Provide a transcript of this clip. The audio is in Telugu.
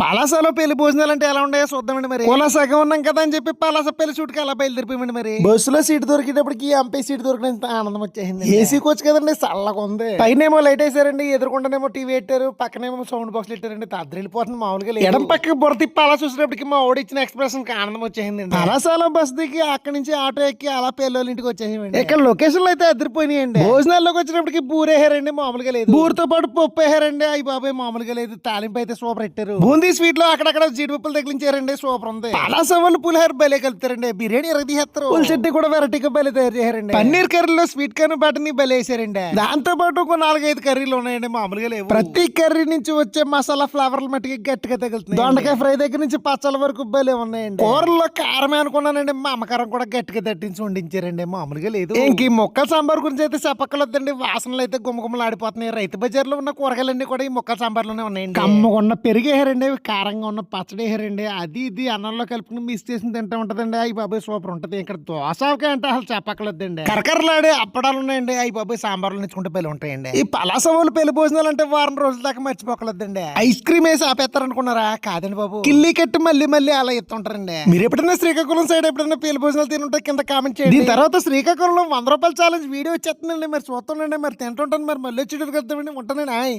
పలాసలో పెళ్ళి భోజనాలు అంటే ఎలా ఉన్నాయో చూద్దామండి మరి. కుల సగం ఉన్నాం కదా అని చెప్పి పలాస పెళ్ళి షూట్కి అలా బయలుదేరిపోయామండి మరి. బస్సులో సీట్ దొరికేటప్పటికి ఎంపీ సీట్ దొరికినంత ఆనందం వచ్చేసింది. ఏసీ కోచ్ కదండి చల్లగా ఉంది. పైన ఏమో లైట్ వేసారండి ఎదురుకుండానేమో టీవీ పెట్టారు పక్కనేమో సౌండ్ బాక్స్ పెట్టారండి తద్ర వెళ్ళిపోతుంది మామూలుగా లేదు. ఎడం పక్కకి బుర్ర తిప్పి అలా చూసేటప్పటికి మా ఓడి ఇచ్చిన ఎక్స్ప్రెషన్ ఆనందం వచ్చేసింది పలాసాలో బస్ దిగి అక్కడి నుంచి ఆటో ఎక్కి అలా పెళ్ళోళ్ళ ఇంటికి వచ్చేసామండి. ఇక్కడ లొకేషన్లు అయితే అదిరిపోయినాయండి. భోజనాల్లోకి వచ్చినప్పటికి బూరేహారండి మామూలుగా లేదు. బూరుతో పాటు పప్పు వేసారండి అయ్యి బాబాయ్ మామూలుగా లేదు. తాలింపు అయితే సూపర్ పెట్టారు. బూందీ స్వీట్లో అక్కడక్కడ జీడిపప్పులు తగిలించారండి సూపర్ ఉంది. పలాస వాళ్ళు పులిహోర బలే కలుపుతారండి. బిర్యానీ ఎరగ తీసేస్తారు పుల్ చట్నీ కూడా వెరైటీగా బలే తయారు చేశారండి. పన్నీర్ కర్రీలో స్వీట్ కార్న్ బటర్ని బలే వేసారండి. దాంతో పాటు ఒక నాలుగైదు కర్రీలు ఉన్నాయండి మామూలుగా లేవు. ప్రతి కర్రీ నుంచి వచ్చే మసాలా ఫ్లేవర్లు మట్టికి గట్టిగా తగులుతుంది దొండకాయ ఫ్రై దగ్గర నుంచి పచ్చల వరకు భలే ఉన్నాయండి. కూరల్లో కారమే అనుకున్నానండి మా అమ్మకారం కూడా గట్టిగా తట్టించి వండించారండి మామూలుగా లేదు. ఇంక ఈ మొక్కల సాంబార్ గురించి అయితే చెప్పక్కర్లేదండి వాసనలు అయితే గుమ్మగుమ్మలు ఆడిపోతున్నాయి రైతు బజార్లో ఉన్న కూరగాయలన్నీ కూడా ఈ మొక్కల సాంబార్లోనే ఉన్నాయండి. కమ్మగా ఉన్న పెరుగు వేసారండి కారంగా ఉన్న పచ్చడి వేసారండి అది ఇది అన్నంలో కలుపుకుని మిక్స్ చేసి తింటా ఉంటదండి. అయ్యి బాబాయ్ సూపర్ ఉంటది. ఇక్కడ దోసకాయ అంటే అసలు చెప్పక్కర్లేదండి. కరకరలాడే అప్పడాలు ఉన్నాయండి. అయ్యి బాబాయ్ సాంబార్లు నేర్చుకుంటే పెళ్ళి ఉంటాయండి. ఈ పలాస వాళ్ళు పెళ్ళి భోజనాలు అంటే వారం రోజుల దాకా మర్చిపోకలేదండి ఐస్ క్రీమ్ వేసి ఆపేస్తారనుకున్నారా కాదండి బాబు. కిల్లి కట్టి మళ్ళీ మళ్ళీ అలా ఎత్తుంటారండి. మీరు ఎప్పుడైనా శ్రీకాకుళం సైడ్ ఎప్పుడైనా పెళ్ళి భోజనాలు తినుంటే కింద కామెంట్ చేయండి. దీని తర్వాత శ్రీకాకుళంలో వంద రూపాయల ఛాలెంజ్ వీడియో వచ్చేస్తుందండి. మరి చూస్తుండండి మరి తింటుంటాను మరి మళ్ళీ వచ్చేటప్పుడు కలుద్దామండి ఉంటానండి హాయ్